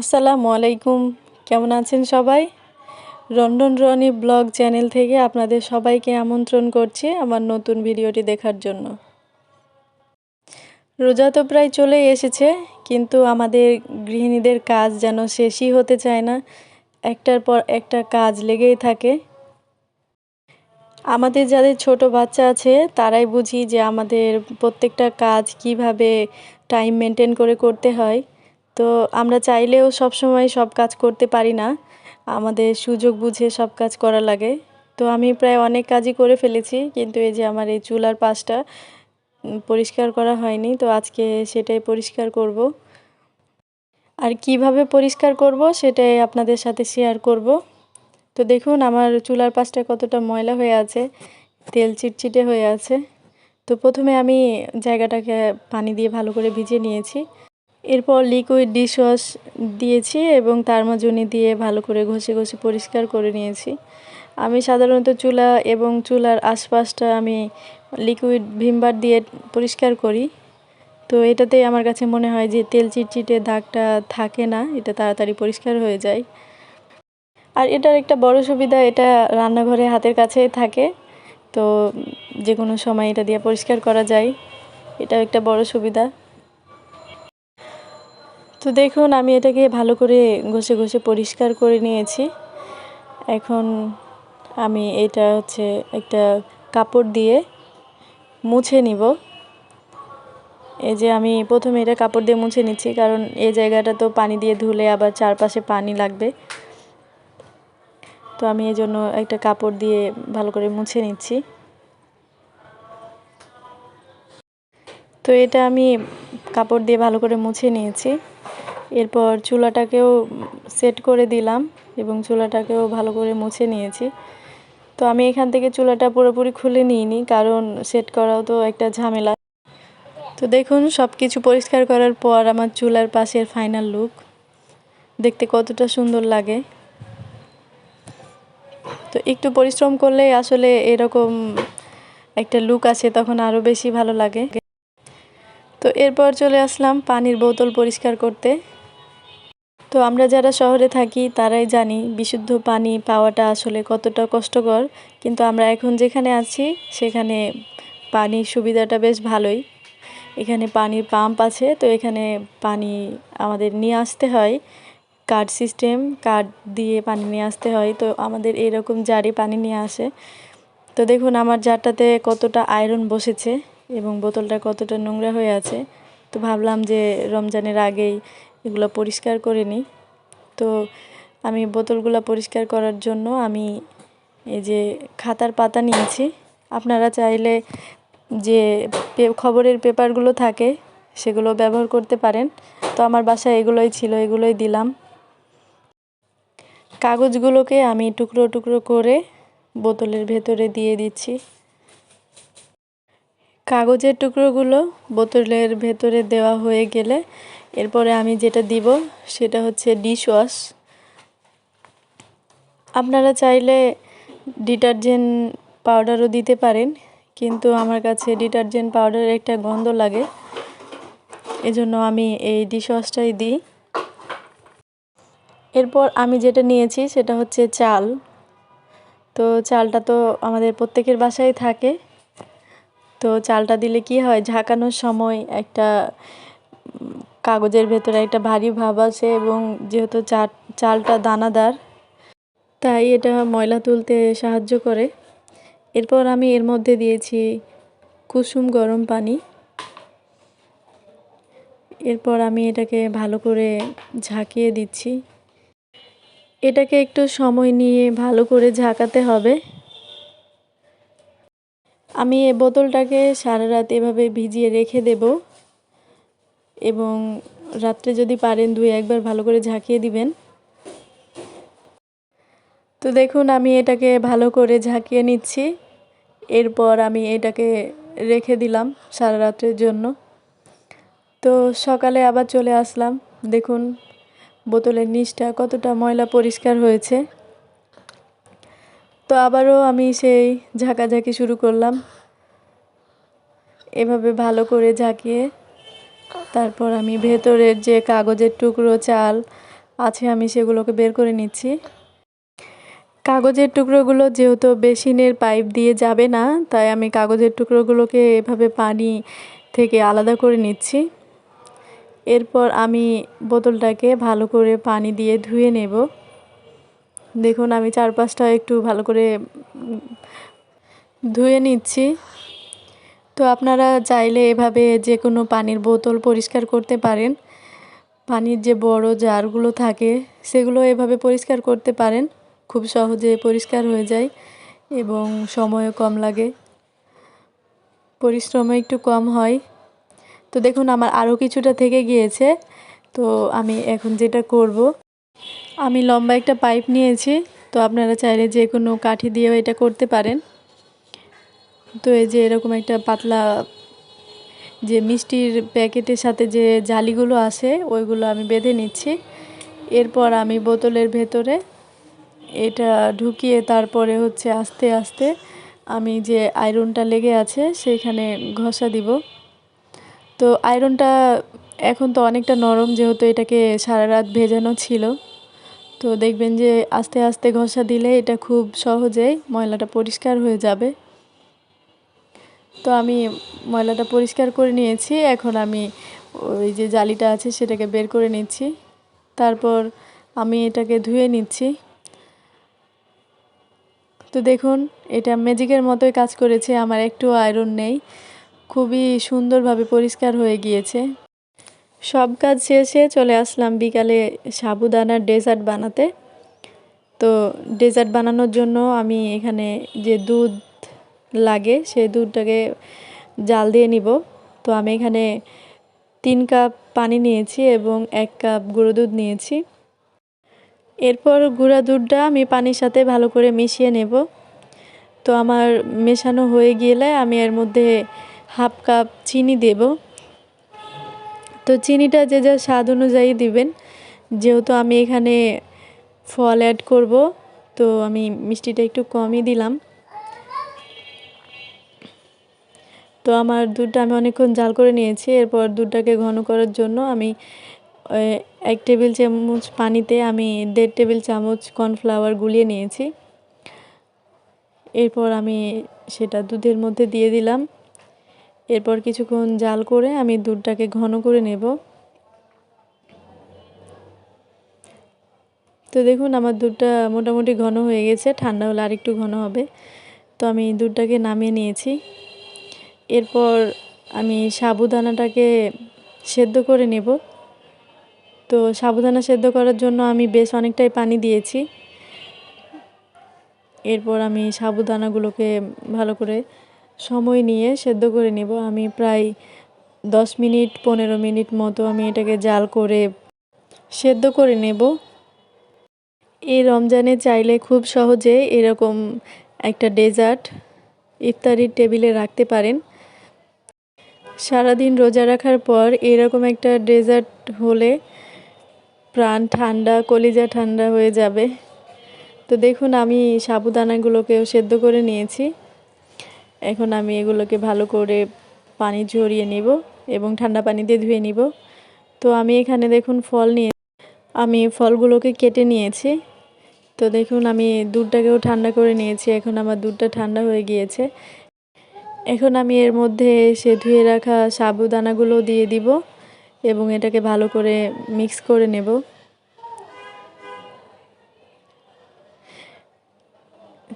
আসসালামু আলাইকুম। কেমন আছেন সবাই? রন্ধন রনি ব্লগ চ্যানেল থেকে আপনাদের সবাইকে আমন্ত্রণ করছি আমার নতুন ভিডিওটি দেখার জন্য। রোজা তো প্রায় চলেই এসেছে, কিন্তু আমাদের গৃহিণীদের কাজ যেন শেষই হতে চায় না। একটার পর একটা কাজ লেগেই থাকে। আমাদের যাদের ছোট বাচ্চা আছে, তারাই বুঝি যে আমাদের প্রত্যেকটা কাজ কীভাবে টাইম মেনটেন করে করতে হয়। তো আমরা চাইলেও সব সময় সব কাজ করতে পারি না। আমাদের সুযোগ বুঝে সব কাজ করা লাগে। তো আমি প্রায় অনেক কাজই করে ফেলেছি, কিন্তু এই যে আমার এই চুলার পাশটা পরিষ্কার করা হয়নি, তো আজকে সেটাই পরিষ্কার করব। আর কীভাবে পরিষ্কার করব সেটাই আপনাদের সাথে শেয়ার করব। তো দেখুন, আমার চুলার পাশটা কতটা ময়লা হয়ে আছে, তেল চিটচিটে হয়ে আছে। তো প্রথমে আমি জায়গাটাকে পানি দিয়ে ভালো করে ভিজিয়ে নিয়েছি। এরপর লিকুইড ডিশওয়াশ দিয়েছি এবং তার মাজনি দিয়ে ভালো করে ঘষে ঘষে পরিষ্কার করে নিয়েছি। আমি সাধারণত চুলা এবং চুলার আশপাশটা আমি লিকুইড ভিমবার দিয়ে পরিষ্কার করি। তো এটাতেই আমার কাছে মনে হয় যে তেল চিটচিটে দাগটা থাকে না, এটা তাড়াতাড়ি পরিষ্কার হয়ে যায়। আর এটার একটা বড় সুবিধা, এটা রান্নাঘরে হাতের কাছে থাকে। তো যে কোনো সময় এটা দিয়ে পরিষ্কার করা যায় এটা একটা বড় সুবিধা। তো দেখুন, আমি এটাকে ভালো করে ঘষে ঘষে পরিষ্কার করে নিয়েছি। এখন আমি এটা হচ্ছে একটা কাপড় দিয়ে মুছে নিব। এই যে আমি প্রথমে এটা কাপড় দিয়ে মুছে নিচ্ছি, কারণ এই জায়গাটা তো পানি দিয়ে ধুলে আবার চারপাশে পানি লাগবে। তো আমি এই জন্য একটা কাপড় দিয়ে ভালো করে মুছে নিচ্ছি। তো এটা আমি কাপড় দিয়ে ভালো করে মুছে নিয়েছি। এরপর চুলাটাকেও সেট করে দিলাম এবং চুলাটাকেও ভালো করে মুছে নিয়েছি। তো আমি এখান থেকে চুলাটা পুরোপুরি খুলে নিইনি, কারণ সেট করাও তো একটা ঝামেলা। তো দেখুন সব কিছু পরিষ্কার করার পর আমার চুলার পাশের ফাইনাল লুক। দেখতে কতটা সুন্দর লাগে। তো একটু পরিশ্রম করলে আসলে এরকম একটা লুক আসে, তখন আরও বেশি ভালো লাগে। তো এরপর চলে আসলাম পানির বোতল পরিষ্কার করতে। তো আমরা যারা শহরে থাকি, তারাই জানি বিশুদ্ধ পানি পাওয়াটা আসলে কতটা কষ্টকর। কিন্তু আমরা এখন যেখানে আছি, সেখানে পানির সুবিধাটা বেশ ভালোই। এখানে পানির পাম্প আছে, তো এখানে পানি আমাদের নিয়ে আসতে হয়। কার্ড সিস্টেম, কার্ড দিয়ে পানি নিয়ে আসতে হয়, তো আমাদের এরকম জারি পানি নিয়ে আসে। তো দেখুন, আমার জারটাতে কতটা আয়রন বসেছে এবং বোতলটা কতটা নোংরা হয়ে আছে। তো ভাবলাম যে রমজানের আগেই এগুলো পরিষ্কার করে নিই। তো আমি বোতলগুলো পরিষ্কার করার জন্য আমি এই যে খাতার পাতা নিয়েছি। আপনারা চাইলে যে খবরের পেপারগুলো থাকে সেগুলো ব্যবহার করতে পারেন। তো আমার বাসায় এগুলোই ছিল, এগুলোই দিলাম। কাগজগুলোকে আমি টুকরো টুকরো করে বোতলের ভেতরে দিয়ে দিচ্ছি। কাগজের টুকরোগুলো বোতলের ভেতরে দেওয়া হয়ে গেলে এরপরে আমি যেটা দিব সেটা হচ্ছে ডিশ ওয়াশ আপনারা চাইলে ডিটারজেন্ট পাউডারও দিতে পারেন, কিন্তু আমার কাছে ডিটারজেন্ট পাউডারের একটা গন্ধ লাগে, এজন্য আমি এই ডিশ ওয়াশটাই দিই। এরপর আমি যেটা নিয়েছি সেটা হচ্ছে চাল। তো চালটা তো আমাদের প্রত্যেকের বাসায় থাকে। তো চালটা দিলে কি হয়, ঝাঁকানোর সময় একটা কাগজের ভেতরে একটা ভারী ভাব আছে এবং যেহেতু চালটা দানাদার, তাই এটা ময়লা তুলতে সাহায্য করে। এরপর আমি এর মধ্যে দিয়েছি কুসুম গরম পানি। এরপর আমি এটাকে ভালো করে ঝাঁকিয়ে দিচ্ছি। এটাকে একটু সময় নিয়ে ভালো করে ঝাঁকাতে হবে। আমি এ বোতলটাকে সারা রাত এভাবে ভিজিয়ে রেখে দেব। এবং রাত্রে যদি পারেন দুই একবার ভালো করে ঝাঁকিয়ে দিবেন। তো দেখুন, আমি এটাকে ভালো করে ঝাঁকিয়ে নিচ্ছি। এরপর আমি এটাকে রেখে দিলাম সারা রাত্রের জন্য। তো সকালে আবার চলে আসলাম। দেখুন, বোতলের নিচটা কতটা ময়লা পরিষ্কার হয়েছে। তো আবারও আমি সেই ঝাঁকাঝাঁকি শুরু করলাম। এভাবে ভালো করে ঝাঁকিয়ে তারপর আমি ভেতরের যে কাগজের টুকরো, চাল আছে, আমি সেগুলোকে বের করে নিচ্ছি। কাগজের টুকরোগুলো যেহেতু বেসিনের পাইপ দিয়ে যাবে না, তাই আমি কাগজের টুকরোগুলোকে এভাবে পানি থেকে আলাদা করে নিচ্ছি। এরপর আমি বোতলটাকে ভালো করে পানি দিয়ে ধুয়ে নেব। দেখুন, আমি চারপাশটা একটু ভালো করে ধুয়ে নিচ্ছি। তো আপনারা চাইলে এভাবে যে কোনো পানির বোতল পরিষ্কার করতে পারেন। পানির যে বড় জারগুলো থাকে, সেগুলো এভাবে পরিষ্কার করতে পারেন। খুব সহজে পরিষ্কার হয়ে যায় এবং সময়ও কম লাগে। পরিশ্রমও একটু কম হয়। তো দেখুন, আমার আরও কিছুটা থেকে গিয়েছে। তো আমি এখন যেটা করব, আমি লম্বা একটা পাইপ নিয়েছি। তো আপনারা চাইলে যে কোনো কাঠি দিয়েও এটা করতে পারেন। তো এই যে এরকম একটা পাতলা যে মিষ্টির প্যাকেটের সাথে যে জালিগুলো আসে ওইগুলো আমি বেঁধে নিচ্ছি। এরপর আমি বোতলের ভেতরে এটা ঢুকিয়ে তারপরে হচ্ছে আস্তে আস্তে আমি যে আয়রনটা লেগে আছে সেইখানে ঘষা দিব। তো আয়রনটা এখন তো অনেকটা নরম, যেহেতু এটাকে সারা রাত ভেজানো ছিল। তো দেখবেন যে আস্তে আস্তে ঘষা দিলে এটা খুব সহজেই ময়লাটা পরিষ্কার হয়ে যাবে। তো আমি ময়লাটা পরিষ্কার করে নিয়েছি। এখন আমি ওই যে জালিটা আছে সেটাকে বের করে নিচ্ছি। তারপর আমি এটাকে ধুয়ে নিচ্ছি। তো দেখুন, এটা ম্যাজিকের মতোই কাজ করেছে। আমার একটু আয়রন নেই। খুবই সুন্দরভাবে পরিষ্কার হয়ে গিয়েছে। সব কাজ শেষে চলে আসলাম বিকালে সাবুদানার ডেজার্ট বানাতে। তো ডেজার্ট বানানোর জন্য আমি এখানে যে দুধ লাগে সেই দুধটাকে জাল দিয়ে নিব। তো আমি এখানে তিন কাপ পানি নিয়েছি এবং এক কাপ গুঁড়ো দুধ নিয়েছি। এরপর গুঁড়া দুধটা আমি পানির সাথে ভালো করে মিশিয়ে নেব। তো আমার মেশানো হয়ে গেলে আমি এর মধ্যে হাফ কাপ চিনি দেব। তো চিনিটা যে যা স্বাদ অনুযায়ী দিবেন। যেহেতু আমি এখানে ফল অ্যাড করব, তো আমি মিষ্টিটা একটু কমই দিলাম। তো আমার দুধটা আমি অনেকক্ষণ জাল করে নিয়েছি, এরপর দুধটাকে ঘন করার জন্য আমি এক টেবিল চামচ পানিতে আমি দেড় টেবিল চামচ কর্নফ্লাওয়ার গুলিয়ে নিয়েছি। এরপর আমি সেটা দুধের মধ্যে দিয়ে দিলাম। এরপর কিছুক্ষণ জাল করে আমি দুধটাকে ঘন করে নেব। তো দেখুন, আমার দুধটা মোটামুটি ঘন হয়ে গেছে, ঠান্ডা হলে আরেকটু ঘন হবে। তো আমি দুধটাকে নামিয়ে নিয়েছি। এরপর আমি সাবুদানাটাকে সেদ্ধ করে নেব। তো সাবুদানা সেদ্ধ করার জন্য আমি বেশ অনেকটাই পানি দিয়েছি। এরপর আমি সাবুদানাগুলোকে ভালো করে সময় নিয়ে সেদ্ধ করে নেব। আমি প্রায় দশ মিনিট, পনেরো মিনিট মতো আমি এটাকে জাল করে সেদ্ধ করে নেব। এই রমজানে চাইলে খুব সহজে এরকম একটা ডেজার্ট ইফতারির টেবিলে রাখতে পারেন। সারাদিন রোজা রাখার পর এরকম একটা ডেজার্ট হলে প্রাণ ঠান্ডা, কলিজা ঠান্ডা হয়ে যাবে। তো দেখুন, আমি সাবুদানাগুলোকেও সেদ্ধ করে নিয়েছি। এখন আমি এগুলোকে ভালো করে পানি ঝরিয়ে নিব এবং ঠান্ডা পানি দিয়ে ধুয়ে নিব। তো আমি এখানে দেখুন ফল নিয়ে, আমি ফলগুলোকে কেটে নিয়েছি। তো দেখুন, আমি দুধটাকেও ঠান্ডা করে নিয়েছি। এখন আমার দুধটা ঠান্ডা হয়ে গিয়েছে। এখন আমি এর মধ্যে সে ধুয়ে রাখা সাবুদানাগুলো দিয়ে দিব এবং এটাকে ভালো করে মিক্স করে নেব।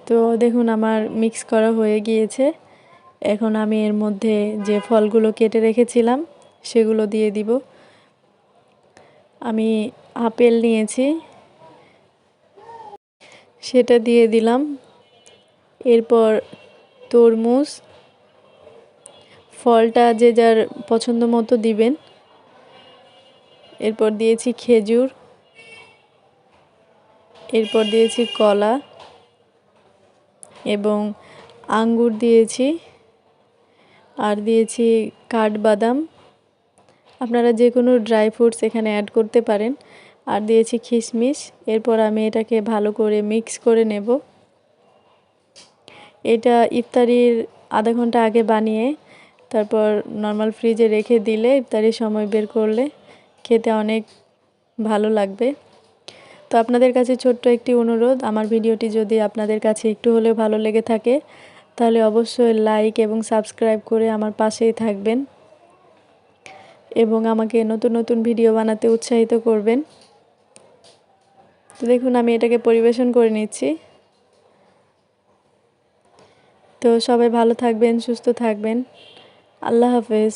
তো দেখুন আমার মিক্স করা হয়ে গিয়েছে। এখন আমি এর মধ্যে যে ফলগুলো কেটে রেখেছিলাম সেগুলো দিয়ে দিব। আমি আপেল নিয়েছি। সেটা দিয়ে দিলাম। এরপর তরমুজ ফলটা যে যার পছন্দ মতো দিবেন। এরপর দিয়েছি খেজুর। এরপর দিয়েছি কলা। এবং আঙ্গুর দিয়েছি। আর দিয়েছি কাঠবাদাম। আপনারা যে কোনো ড্রাই ফ্রুটস এখানে অ্যাড করতে পারেন। আর দিয়েছি কিশমিশ এরপর আমি এটাকে ভালো করে মিক্স করে নেব। এটা ইফতারির আধা ঘণ্টা আগে বানিয়ে তারপর নর্মাল ফ্রিজে রেখে দিলে ইফতারির সময় বের করলে খেতে অনেক ভালো লাগবে। তো আপনাদের কাছে ছোট্ট একটি অনুরোধ, আমার ভিডিওটি যদি আপনাদের কাছে একটু হলেও ভালো লেগে থাকে, তাহলে অবশ্যই লাইক এবং সাবস্ক্রাইব করে আমার পাশেই থাকবেন এবং আমাকে নতুন নতুন ভিডিও বানাতে উৎসাহিত করবেন। তো দেখুন, আমি এটাকে পরিবেশন করে নিচ্ছি। তো সবাই ভালো থাকবেন, সুস্থ থাকবেন। আল্লাহ হাফেজ